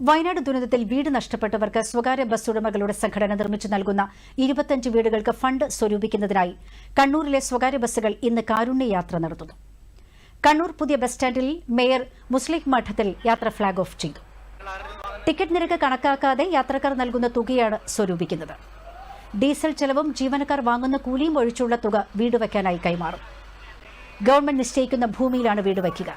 വയനാട് ദുരന്തത്തിൽ വീട് നഷ്ടപ്പെട്ടവർക്ക് സ്വകാര്യ ബസ് ഉടമകളുടെ സംഘടന നിർമ്മിച്ചു നൽകുന്ന ഇരുപത്തഞ്ച് വീടുകൾക്ക് ഫണ്ട് സ്വരൂപിക്കുന്നതിനായി കണ്ണൂരിലെ സ്വകാര്യ ബസ്സുകൾ ഇന്ന് കാരുണ്യയാത്ര നടത്തുന്നു. കണ്ണൂർ പുതിയ ബസ് സ്റ്റാൻഡിൽ മേയർ മുസ്ലിം മഠത്തിൽ യാത്ര ഫ്ളാഗ് ഓഫ് ചെയ്തു. ടിക്കറ്റ് നിരക്ക് കണക്കാക്കാതെ യാത്രക്കാർ നൽകുന്ന തുകയാണ് സ്വരൂപിക്കുന്നത്. ഡീസൽ ചെലവും ജീവനക്കാർ വാങ്ങുന്ന കൂലിയും ഒഴിച്ചുള്ള തുക വീട് വയ്ക്കാനായി കൈമാറും. ഗവൺമെന്റ് നിശ്ചയിക്കുന്ന ഭൂമിയിലാണ് വീട് വയ്ക്കുക.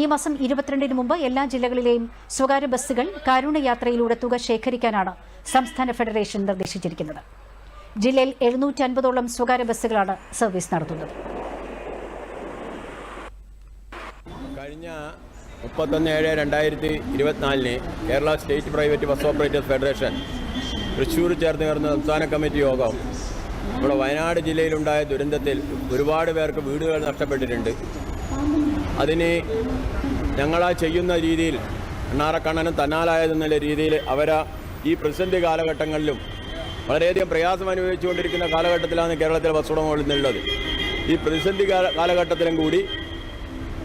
ഈ മാസം ഇരുപത്തിരണ്ടിന് മുമ്പ് എല്ലാ ജില്ലകളിലെയും സ്വകാര്യ ബസ്സുകൾ കാരുണ്യയാത്രയിലൂടെ തുക ശേഖരിക്കാനാണ് സംസ്ഥാന ഫെഡറേഷൻ നിർദ്ദേശിച്ചിരിക്കുന്നത്. ജില്ലയിൽ എഴുന്നൂറ്റി അൻപതോളം സ്വകാര്യ ബസ്സുകളാണ് സർവീസ് നടത്തുന്നത്. കഴിഞ്ഞ മുപ്പത്തൊന്ന് ഏഴ് രണ്ടായിരത്തി ഇരുപത്തിനാലിന് Kerala state private bus operators federation Thrissur ചേർന്ന് ചേർന്ന സംസ്ഥാന കമ്മിറ്റി യോഗം ഇവിടെ വയനാട് ജില്ലയിലുണ്ടായ ദുരന്തത്തിൽ ഒരുപാട് പേർക്ക് വീടുകൾ നഷ്ടപ്പെട്ടിട്ടുണ്ട്. അതിന് ഞങ്ങളാ ചെയ്യുന്ന രീതിയിൽ എണ്ണാറക്കണ്ണനും തന്നാലായതെന്നുള്ള രീതിയിൽ അവർ ഈ പ്രസിഡന്റ് കാലഘട്ടങ്ങളിലും വളരെയധികം പ്രയാസം അനുഭവിച്ചുകൊണ്ടിരിക്കുന്ന കാലഘട്ടത്തിലാണ് കേരളത്തിലെ ബസ് ഉടമകളിൽ നിന്നുള്ളത് ഈ പ്രതിസന്ധി കാല- കാലഘട്ടത്തിലും കൂടി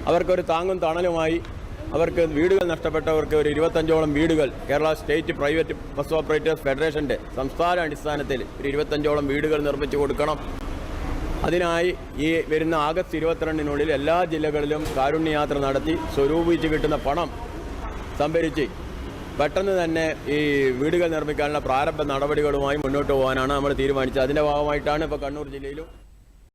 അവർക്കൊരു താങ്ങും തണലുമായി അവർക്ക് വീടുകൾ നഷ്ടപ്പെട്ടവർക്ക് ഒരു ഇരുപത്തഞ്ചോളം വീടുകൾ Kerala state private bus operators ഫെഡറേഷന്റെ സംസ്ഥാന അടിസ്ഥാനത്തിൽ ഒരു ഇരുപത്തഞ്ചോളം വീടുകൾ നിർമ്മിച്ചു കൊടുക്കണം. അതിനായി ഈ വരുന്ന ആഗസ്റ്റ് ഇരുപത്തിരണ്ടിനുള്ളിൽ എല്ലാ ജില്ലകളിലും കാരുണ്യയാത്ര നടത്തി സ്വരൂപിച്ച് കിട്ടുന്ന പണം സംഭരിച്ച് പെട്ടെന്ന് തന്നെ ഈ വീടുകൾ നിർമ്മിക്കാനുള്ള പ്രാരംഭ നടപടികളുമായി മുന്നോട്ട് പോകാനാണ് നമ്മൾ തീരുമാനിച്ചത്. അതിന്റെ ഭാഗമായിട്ടാണ് ഇപ്പോൾ കണ്ണൂർ ജില്ലയിലും